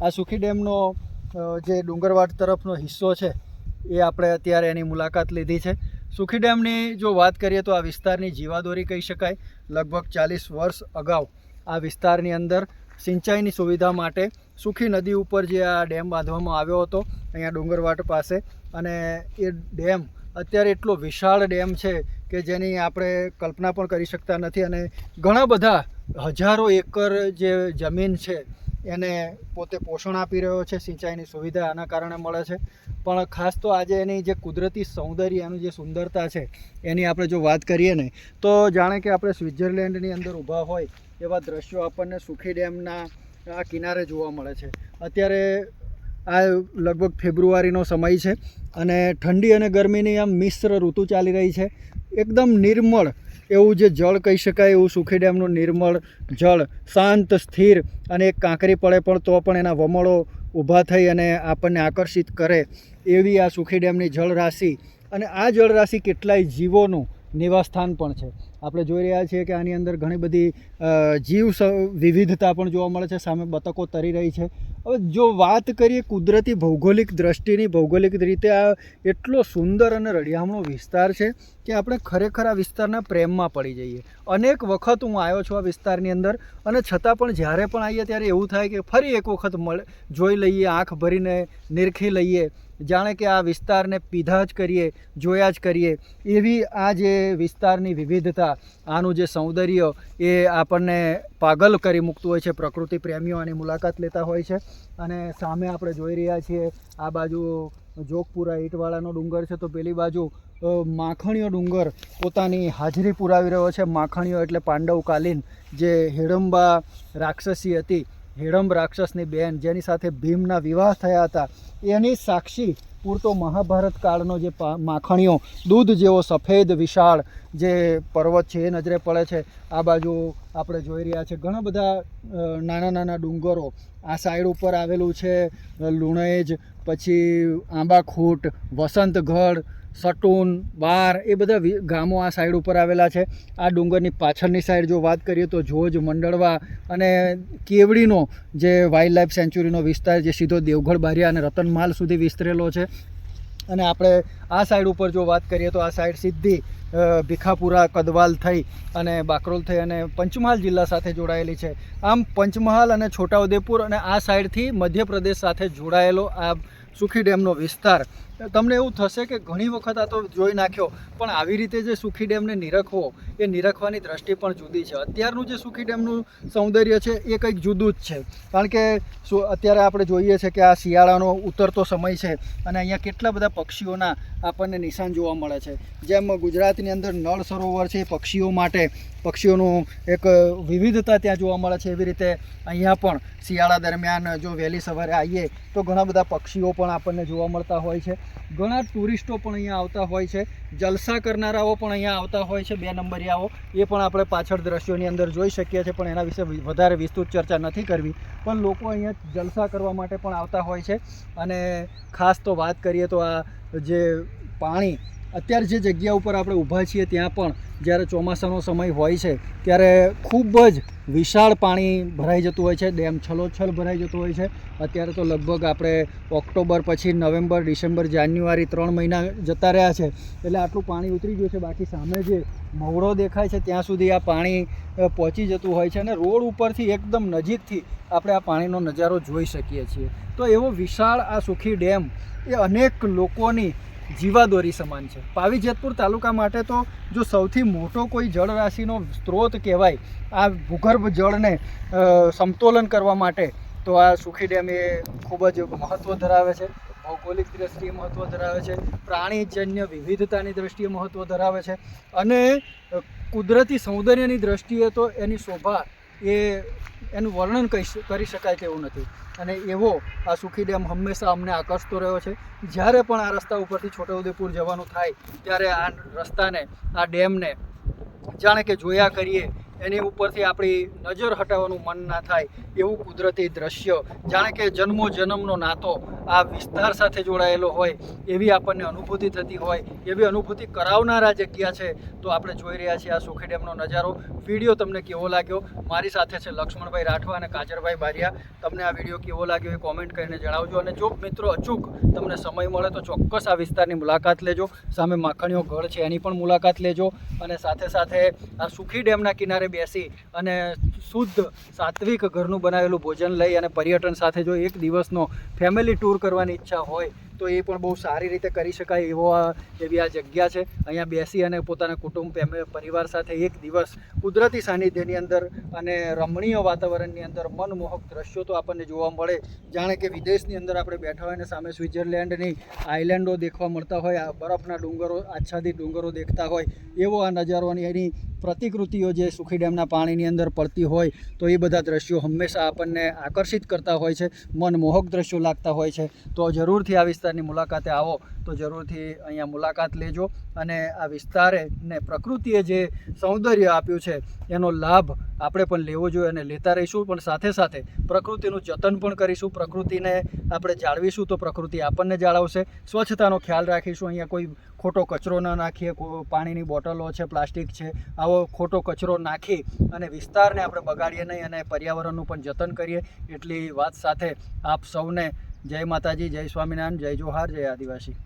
આ સુખી ડેમનો જે ડુંગરવાડ તરફનો હિસ્સો છે, એ આપણે અત્યારે એની મુલાકાત લીધી છે. સુખી ડેમની જો વાત કરીએ તો આ વિસ્તારની જીવાદોરી કહી શકાય. લગભગ ચાલીસ વર્ષ અગાઉ આ વિસ્તારની અંદર સિંચાઈની સુવિધા માટે સુખી નદી ઉપર જે આ ડેમ બાંધવામાં આવ્યો હતો, અહીંયા ડુંગરવાટ પાસે, અને એ ડેમ અત્યારે એટલો વિશાળ ડેમ છે કે જેની આપણે કલ્પના પણ કરી શકતા નથી. અને ઘણા બધા હજારો એકર જે જમીન છે એને પોતે પોષણ આપી રહ્યો છે, સિંચાઈની સુવિધા આના કારણે મળે છે. પણ ખાસ તો આજે એની જે કુદરતી સૌંદર્ય, એનું જે સુંદરતા છે, એની આપણે જો વાત કરીએ ને, તો જાણે કે આપણે સ્વિટ્ઝરલેન્ડની અંદર ઊભા હોય એવા દ્રશ્યો આપણને સુખી ડેમના આ કિનારે જોવા મળે છે. અત્યારે આ લગભગ ફેબ્રુઆરીનો સમય છે અને ઠંડી અને ગરમીની આમ મિશ્ર ઋતુ ચાલી રહી છે. એકદમ નિર્મળ એવું જે જળ કહી શકાય, એવું સુખી ડેમનું નિર્મળ જળ, શાંત, સ્થિર અને એક કાંકરી પડે પણ તો પણ એના વમળો ઊભા થઈ અને આપણને આકર્ષિત કરે એવી આ સુખી ડેમની જળરાશિ. અને આ જળરાશિ કેટલાય જીવોનું નિવાસસ્થાન પણ છે. આપણે જોઈ રહ્યા છીએ કે આની અંદર ઘણી બધી જીવ વિવિધતા પણ જોવા મળે છે, સામે બતકો તરી રહી છે. હવે જો વાત કરીએ કુદરતી ભૌગોલિક દ્રષ્ટિની, ભૌગોલિક રીતે આ એટલો સુંદર અને રળિયામણો વિસ્તાર છે કે આપણે ખરેખર આ વિસ્તારના પ્રેમમાં પડી જઈએ. અનેક વખત હું આવ્યો છું આ વિસ્તારની અંદર અને છતાં પણ જ્યારે પણ આવીએ ત્યારે એવું થાય કે ફરી એક વખત મળે, જોઈ લઈએ, આંખ ભરીને નિરખી લઈએ. જાણે કે આ વિસ્તારને પીધા જ કરીએ, જોયા જ કરીએ. એવી આ જે વિસ્તારની વિવિધતા, આનું જે સૌંદર્ય એ આપણને પાગલ કરી મૂકતું હોય છે, પ્રકૃતિ પ્રેમીઓ આની મુલાકાત લેતા હોય છે. અને સામે આપણે જોઈ રહ્યા છીએ, આ બાજુ જોગપુરા ઈંટવાળાનો ડુંગર છે, તો પેલી બાજુ માખણીયો ડુંગર પોતાની હાજરી પુરાવી રહ્યો છે. માખણીયો એટલે પાંડવકાલીન જે હિડમ્બા રાક્ષસી હતી હિડમ્બ રાક્ષસની બેન જેની સાથે ભીમના વિવાહ થયા હતા, એની સાક્ષી પૂરતો મહાભારત કાળનો જે માખણીયો દૂધ જેવો સફેદ વિશાળ જે પર્વત છે એ નજરે પડે છે. આ બાજુ આપણે જોઈ રહ્યા છે ઘણા બધા નાના નાના ડુંગરો. આ સાઈડ ઉપર આવેલું છે લુણેજ, પછી આંબાખૂટ, વસંતગઢ સટુન, બાર એ બધા ગામો આ સાઈડ ઉપર આવેલા છે. આ ડુંગરની પાછળની સાઈડ જો વાત કરીએ તો જોજ, મંડળવા અને કેવડીનો જે વાઇલ્ડ લાઈફ સેન્ચુરીનો વિસ્તાર જે સીધો દેવગઢ બારિયા અને રતનમાલ સુધી વિસ્તરેલો છે. અને આપણે આ સાઈડ ઉપર જો વાત કરીએ તો આ સાઈડ સીધી ભીખાપુરા, કદવાલ થઈ અને બાકરોલ થઈ અને પંચમહાલ જિલ્લા સાથે જોડાયેલી છે. આમ પંચમહાલ અને છોટાઉદેપુર અને આ સાઈડથી મધ્યપ્રદેશ સાથે જોડાયેલો આ સુખી ડેમનો વિસ્તાર. તમને એવું થશે કે ઘણી વખત આ તો જોઈ નાખ્યો, પણ આવી રીતે જે સુખી ડેમને નિરખવો, એ નિરખવાની દ્રષ્ટિ પણ જુદી છે. અત્યારનું જે સુખી ડેમનું સૌંદર્ય છે, એ કંઈક જુદું જ છે. કારણ કે અત્યારે આપણે જોઈએ છે કે આ શિયાળાનો ઉતરતો સમય છે અને અહીંયા કેટલા બધા પક્ષીઓના આપણને નિશાન જોવા મળે છે. જેમ ગુજરાતની અંદર નળ સરોવર છે પક્ષીઓ માટે, પક્ષીઓનું એક વિવિધતા ત્યાં જોવા મળે છે. એવી રીતે અહીંયા પણ શિયાળા દરમિયાન જો વહેલી સવારે આવીએ, તો ઘણા બધા પક્ષીઓ પણ આપણને જોવા મળતા હોય છે. ઘણા ટુરિસ્ટો પણ અહીંયા આવતા હોય છે. જલસા કરનારાઓ પણ અહીંયા આવતા હોય છે. બે નંબરિયાઓ. એ પણ આપણે પાછળ દ્રશ્યોની અંદર જોઈ શકીએ છીએ, પણ એના વિશે વધારે વિસ્તૃત ચર્ચા નથી કરવી. પણ લોકો અહીંયા જલસા કરવા માટે પણ આવતા હોય છે. અને ખાસ તો વાત કરીએ તો આ જે પાણી અત્યારે જે જગ્યા ઉપર આપણે ઊભા છીએ ત્યાં પણ જ્યારે ચોમાસાનો સમય હોય છે, ત્યારે ખૂબ જ વિશાળ પાણી ભરાઈ જતું હોય છે, ડેમ છલોછલ ભરાઈ જતું હોય છે. અત્યારે તો લગભગ આપણે ઓક્ટોબર પછી નવેમ્બર, ડિસેમ્બર, જાન્યુઆરી ત્રણ મહિના જતા રહ્યા છે. એટલે આટલું પાણી ઉતરી ગયું છે, બાકી સામે જે મવડો દેખાય છે, ત્યાં સુધી આ પાણી પહોંચી જતું હોય છે અને રોડ ઉપરથી એકદમ નજીકથી આપણે આ પાણીનો નજારો જોઈ શકીએ છીએ. તો એવો વિશાળ આ સુખી ડેમ એ અનેક લોકોની જીવાદોરી સમાન છે. પાવી જેતપુર તાલુકા માટે તો જો સૌથી મોટો કોઈ જળરાશિનો સ્ત્રોત કહેવાય, આ ભૂગર્ભ જળને સમતોલન કરવા માટે, તો આ સુખી ડેમ એ ખૂબ જ મહત્ત્વ ધરાવે છે. ભૌગોલિક દ્રષ્ટિએ મહત્ત્વ ધરાવે છે. પ્રાણીજન્ય વિવિધતાની દ્રષ્ટિએ મહત્ત્વ ધરાવે છે. અને કુદરતી સૌંદર્યની દ્રષ્ટિએ તો એની શોભા એ એનું વર્ણન કહી કરી શકાય તેવું નથી. અને એવો આ સુખી ડેમ હંમેશા અમને આકર્ષતો રહ્યો છે. જ્યારે પણ આ રસ્તા ઉપરથી છોટાઉદેપુર જવાનું થાય, ત્યારે આ રસ્તાને, આ ડેમને જાણે કે જોયા કરીએ એની ઉપરથી આપણી નજર હટાવવાનું મન ના થાય એવું કુદરતી દ્રશ્ય. જાણે કે જન્મો જન્મનો નાતો આ વિસ્તાર સાથે જોડાયેલો હોય, એવી આપણને અનુભૂતિ થતી હોય, એવી અનુભૂતિ કરાવનારા જગ્યા છે. તો આપણે જોઈ રહ્યા છીએ આ સુખી ડેમનો નજારો. વીડિયો તમને કેવો લાગ્યો? મારી સાથે છે લક્ષ્મણભાઈ રાઠવા અને કાજરભાઈ બારિયા. તમને આ વીડિયો કેવો લાગ્યો એ કોમેન્ટ કરીને જણાવજો. અને જો મિત્રો અચૂક તમને સમય મળે તો ચોક્કસ આ વિસ્તારની મુલાકાત લેજો. સામે માખણીઓ ઘર છે એની પણ મુલાકાત લેજો. અને સાથે સાથે આ સુખી ડેમના કિનારે બેસી અને શુદ્ધ સાત્વિક ઘરનું બનાવેલું ભોજન લઈ અને પર્યટન સાથે જો એક દિવસનો ફેમિલી ટૂર કરવાની ઈચ્છા હોય, તો એ પણ બહુ સારી રીતે કરી શકાય એવો આ એવી આ જગ્યા છે. અહીંયા બેસી અને પોતાના કુટુંબ પરિવાર સાથે એક દિવસ કુદરતી સાનિધ્યની અંદર અને રમણીય વાતાવરણની અંદર મનમોહક દ્રશ્યો તો આપણને જોવા મળે. જાણે કે વિદેશની અંદર આપણે બેઠા હોય ને સામે સ્વિટ્ઝરલેન્ડની આઇલેન્ડો દેખવા મળતા હોય, આ બરફના ડુંગરો, આચ્છાદિત ડુંગરો દેખતા હોય એવો આ નજારો અને એની પ્રતિકૃતિઓ જે સુખી ડેમના પાણીની અંદર પડતી હોય તો એ બધા દ્રશ્યો હંમેશા આપણને આકર્ષિત કરતા હોય છે, મનમોહક દ્રશ્યો લાગતા હોય છે. તો જરૂરથી આ વિસ્તારની મુલાકાતે આવો, તો જરૂરથી અહીંયા મુલાકાત લેજો અને આ વિસ્તારે ને પ્રકૃતિએ જે સૌંદર્ય આપ્યું છે, એનો લાભ આપણે પણ લેવો જોઈએ અને લેતા રહીશું. પણ સાથે સાથે પ્રકૃતિનું જતન પણ કરીશું. પ્રકૃતિને આપણે જાળવીશું તો પ્રકૃતિ આપણને જાળવશે. સ્વચ્છતાનો ખ્યાલ રાખીશું. અહીંયા કોઈ ખોટો કચરો ન નાખીએ પાણીની બોટલો છે, પ્લાસ્ટિક છે, આવો ખોટો કચરો નાખી અને વિસ્તારને આપણે બગાડીએ નહીં અને પર્યાવરણનું પણ જતન કરીએ એટલી વાત સાથે આપ સૌને જય માતાજી, જય સ્વામિનારાયણ, જય જોહાર, જય આદિવાસી.